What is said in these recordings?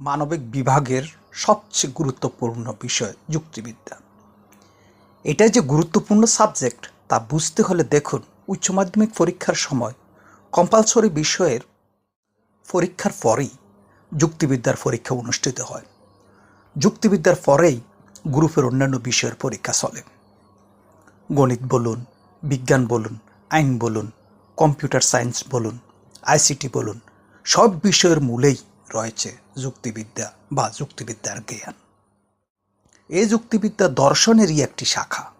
মানবিক বিভাগের সবচেয়ে গুরুত্বপূর্ণ বিষয় যুক্তিবিদ্যা। এটা যে গুরুত্বপূর্ণ সাবজেক্ট, তা বুঝতে হলে দেখুন, উচ্চ মাধ্যমিক পরীক্ষার সময় কম্পালসরি বিষয়ের পরীক্ষার পরেই যুক্তিবিদ্যার পরীক্ষা অনুষ্ঠিত হয়। যুক্তিবিদ্যার পরেই গ্রুপের অন্যান্য বিষয়ের পরীক্ষা চলে। গণিত বলুন, বিজ্ঞান বলুন, আইন বলুন, কম্পিউটার সায়েন্স বলুন, আইসিটি বলুন, সব বিষয়ের মূলেই রয়েছে যুক্তিবিদ্যা বা যুক্তিবিদ্যার জ্ঞান। এই যুক্তিবিদ্যা দর্শনেরই একটি শাখা।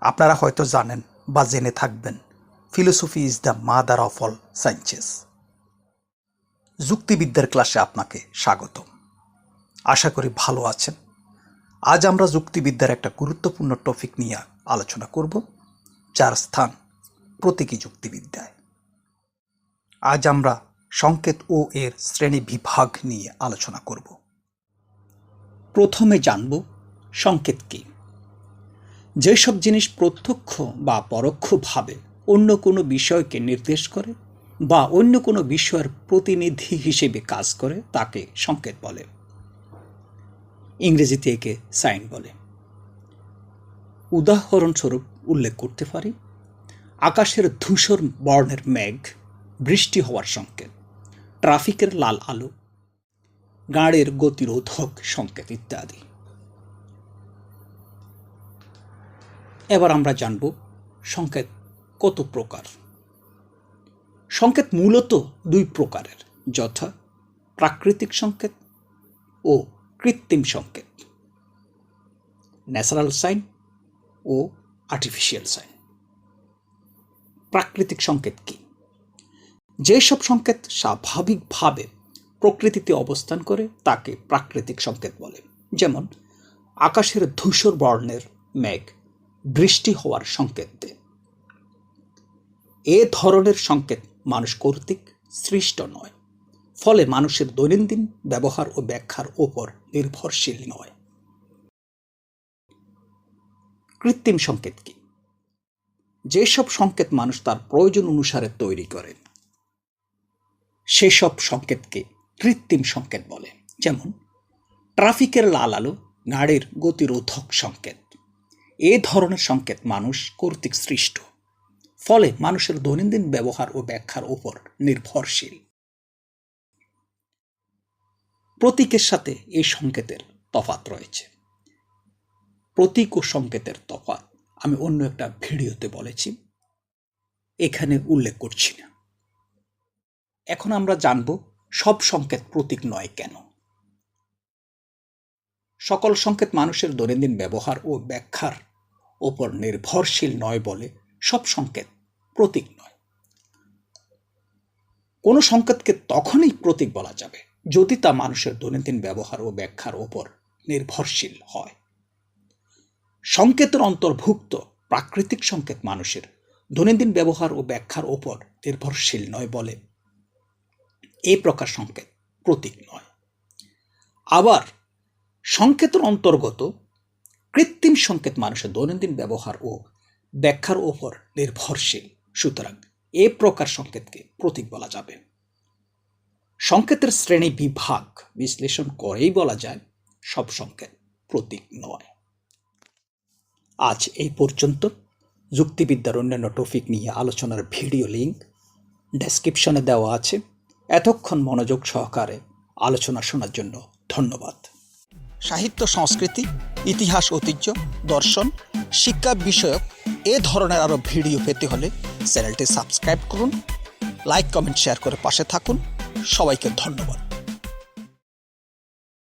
আপনারা হয়তো জানেন বা জেনে থাকবেন philosophy is the mother of all sciences যুক্তিবিদ্যার ক্লাসে আপনাকে স্বাগত আশা করি ভালো আছেন। আজ আমরা যুক্তিবিদ্যার একটা গুরুত্বপূর্ণ টপিক নিয়ে আলোচনা করব, যার স্থান প্রতীকী যুক্তিবিদ্যায়। আজ আমরা সংকেত ও এর শ্রেণি বিভাগ নিয়ে আলোচনা করব। প্রথমে জানব সংকেত কী। যেসব জিনিস প্রত্যক্ষ বা পরোক্ষভাবে অন্য কোনো বিষয়কে নির্দেশ করে বা অন্য কোনো বিষয়ের প্রতিনিধি হিসেবে কাজ করে, তাকে সংকেত বলে। ইংরেজিতে একে সাইন বলে। উদাহরণস্বরূপ উল্লেখ করতে পারি, আকাশের ধূসর বর্ণের মেঘ, বৃষ্টি হওয়ার সংকেত। ট্রাফিকের লাল আলো, গাড়ির গতিরোধক সংকেত ইত্যাদি। এবার আমরা জানব সংকেত কত প্রকার। সংকেত মূলত দুই প্রকারের, যথা প্রাকৃতিক সংকেত ও কৃত্রিম সংকেত। ন্যাচারাল সাইন ও আর্টিফিশিয়াল সাইন। প্রাকৃতিক সংকেত কি? যেসব সংকেত স্বাভাবিকভাবে প্রকৃতিতে অবস্থান করে, তাকে প্রাকৃতিক সংকেত বলে। যেমন, আকাশের ধূসর বর্ণের মেঘ বৃষ্টি হওয়ার সংকেত। দেয় এ ধরনের সংকেত মানুষ কর্তৃক সৃষ্ট নয়, ফলে মানুষের দৈনন্দিন ব্যবহার ও ব্যাখ্যার ওপর নির্ভরশীল নয়। কৃত্রিম সংকেত কি? যেসব সংকেত মানুষ তার প্রয়োজন অনুসারে তৈরি করে সেসব সংকেতকে কৃত্রিম সংকেত বলে। যেমন, ট্রাফিকের লাল আলো গাড়ির গতিরোধক সংকেত। এ ধরনের সংকেত মানুষ কর্তৃক সৃষ্ট। ফলে মানুষের দৈনন্দিন ব্যবহার ও ব্যাখ্যার উপর নির্ভরশীল। প্রতীকের সাথে এই সংকেতের তফাত রয়েছে। প্রতীক ও সংকেতের তফাত আমি অন্য একটা ভিডিওতে বলেছি। এখানে উল্লেখ করছি না। এখন আমরা জানব সব সংকেত প্রতীক নয় কেন। সকল সংকেত মানুষের দৈনন্দিন ব্যবহার ও ব্যাখ্যার ওপর নির্ভরশীল নয় বলে সব সংকেত প্রতীক নয়। কোনো সংকেতকে তখনই প্রতীক বলা যাবে যদি তা মানুষের দৈনন্দিন ব্যবহার ও ব্যাখ্যার ওপর নির্ভরশীল হয়। সংকেতের অন্তর্ভুক্ত প্রাকৃতিক সংকেত মানুষের দৈনন্দিন ব্যবহার ও ব্যাখ্যার ওপর নির্ভরশীল নয় বলে এই প্রকার সংকেত, প্রতীক নয়। আবার সংকেতের অন্তর্গত কৃত্রিম সংকেত মানুষের দৈনন্দিন ব্যবহার ও ব্যাখ্যার ওপর নির্ভরশীল। সুতরাং এ প্রকার সংকেতকে প্রতীক বলা যাবে। সংকেতের শ্রেণি বিভাগ বিশ্লেষণ করেই বলা যায়, সব সংকেত প্রতীক নয়। আজ এই পর্যন্ত। যুক্তিবিদ্যার অন্যান্য টপিক নিয়ে আলোচনার ভিডিও লিঙ্ক ডেসক্রিপশনে দেওয়া আছে। এতক্ষণ মনোযোগ সহকারে আলোচনা শোনার জন্য ধন্যবাদ। সাহিত্য, সংস্কৃতি, ইতিহাস, ঐতিহ্য, দর্শন, শিক্ষা বিষয়ক এ ধরনের আরও ভিডিও পেতে হলে চ্যানেলটি সাবস্ক্রাইব করুন, লাইক, কমেন্ট, শেয়ার করে পাশে থাকুন। সবাইকে ধন্যবাদ।